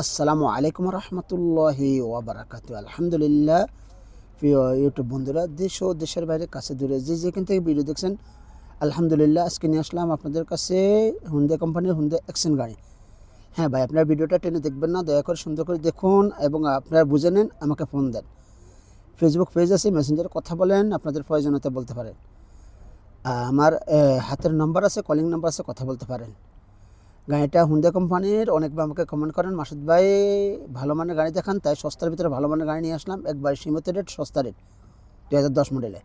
আসসালামু আলাইকুম রহমতুল্লাহি ওবরাকাত আলহামদুলিল্লাহ। প্রিয় ইউটিউব বন্ধুরা, দেশ ও দেশের বাইরে, কাছে দূরে, যে যেখান থেকে ভিডিও দেখছেন, আলহামদুলিল্লাহ, আজকে নিয়ে আসলাম আপনাদের কাছে হুন্ডে কোম্পানির হুন্ডে অ্যাকশন গাড়ি। হ্যাঁ ভাই, আপনার ভিডিওটা টেনে দেখবেন না, দয়া করে সুন্দর করে দেখুন এবং আপনারা বুঝে নেন, আমাকে ফোন দেন। ফেসবুক পেজ আছে মেসেঞ্জারে কথা বলেন, আপনাদের প্রয়োজনীয়তা বলতে পারেন। আমার হাতের নাম্বার আছে কলিং নাম্বার আছে, কথা বলতে পারেন। গাড়িটা হুন্ডা কোম্পানির অনেকবার আমাকে কমেন্ট করেন, মাসুদ ভাই, ভালো মানের গাড়ি দেখান, তাই সস্তার ভিতরে ভালো মানের গাড়ি নিয়ে আসলাম, একবার সীমিত রেট সস্তা রেট দু হাজার দশ মডেলে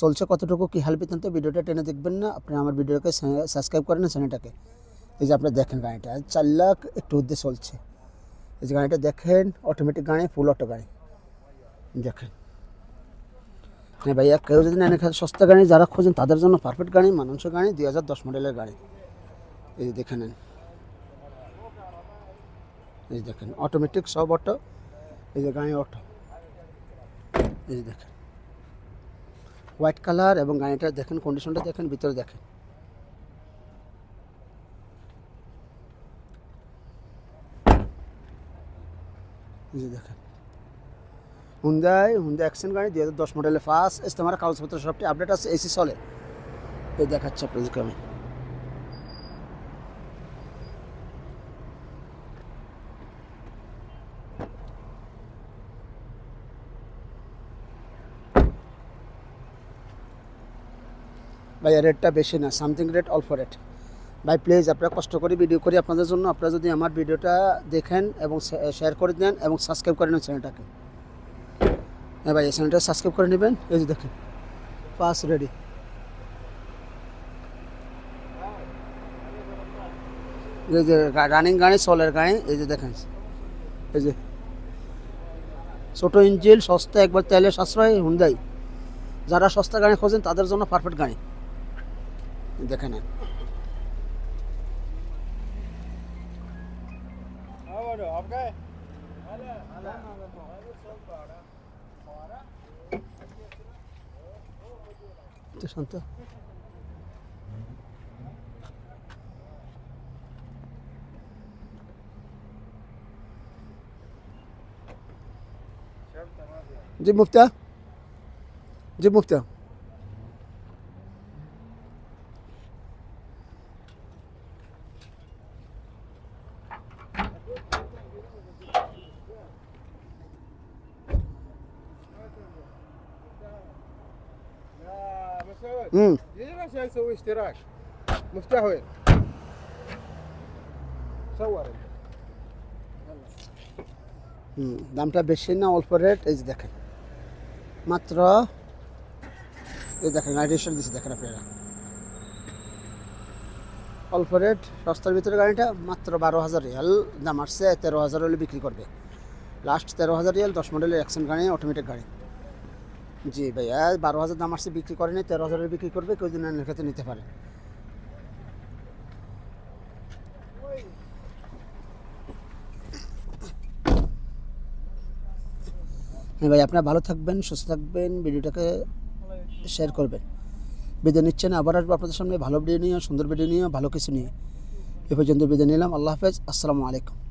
চলছে কতটুকু, কী হাল বিতান্ত, ভিডিওটা টেনে দেখবেন না, আপনি আমার ভিডিওকে সাবস্ক্রাইব করেন চ্যানেলটাকে। এই যে আপনি দেখেন গাড়িটা, চার লাখ একটু উদ্দে চলছে। এই যে গাড়িটা দেখেন অটোমেটিক গাড়ি ফুল অটো গাড়ি। দেখেন। হ্যাঁ ভাইয়া, কেউ যদি না সস্তা গাড়ি, যারা খোঁজেন তাদের জন্য পারফেক্ট গাড়ি মানুষের গাড়ি, দুই হাজার দশ মডেলের গাড়ি। এই দেখে নেন। এই দেখেন অটোমেটিক সব অটো এই যে গাড়ি অটো এই যে দেখেন। হোয়াইট কালার এবং গাড়িটা দেখেন কন্ডিশনটা দেখেন, ভিতরে দেখেন। দেখেন। হুন্দাই হুন্ডা অ্যাকশন গাড়ি দুই হাজার দশ মডেলের ফার্স্ট ইস্তেমার কাগজপত্র সবটি আপডেট আছে এসি চলে। এই দেখাচ্ছে আপনাদেরকে আমি। ভাই রেটটা বেশি না সামথিং রেট অল্প রেট ভাই প্লিজ আপনারা কষ্ট করে ভিডিও করি, আপনাদের জন্য আপনারা যদি আমার ভিডিওটা দেখেন এবং শেয়ার করে দেন এবং সাবস্ক্রাইব করে নেন চ্যানেলটাকে হ্যাঁ ভাই, এই চ্যানেলটা সাবস্ক্রাইব করে নেবেন, এই যে দেখেন পাস রেডি এই যে রানিং গাড়ি সোলের গাড়ি এই যে দেখেন, এই যে। ছোটো ইঞ্জিল, সস্তা, একবার তেলের সাশ্রয় হুন্দাই যারা সস্তা গাড়ি খোঁজেন, তাদের জন্য পারফেক্ট গাড়ি দেখে নেন। শান্ত। জি মুফতা জি মুফতা يا مسعود হুম ليش عشان نسوي اشتراك مفتاح وين؟ صور انت. হুম দামটা বেশি না অল্প রেট এই যে দেখেন মাত্র এই দেখেন রেজিস্টার দিচ্ছে দেখেন আপনারা অল্প রেট সস্তার ভিতরে গাড়িটা মাত্র বারো হাজার রিয়াল দাম আসছে তেরো হাজার হলে বিক্রি করবে লাস্ট তেরো হাজার রিয়াল দশ মডেলের অ্যাকশন গাড়ি অটোমেটিক গাড়ি জি ভাইয়া, বারো হাজার দাম আসছে, বিক্রি করেনি তেরো হাজারের বিক্রি করবে, কেউ দিন ক্ষেত্রে নিতে পারে। হ্যাঁ ভাই, আপনারা ভালো থাকবেন, সুস্থ থাকবেন, ভিডিওটাকে শেয়ার করবেন। বিদায় নিচ্ছেন, আবার আসব আপনাদের সামনে ভালো ভিডিও নিয়ে, সুন্দর ভিডিও নিয়ে, ভালো কিছু নিয়ে। এ পর্যন্ত বিদায় নিলাম, আল্লাহ হাফেজ, আসসালামু আলাইকুম।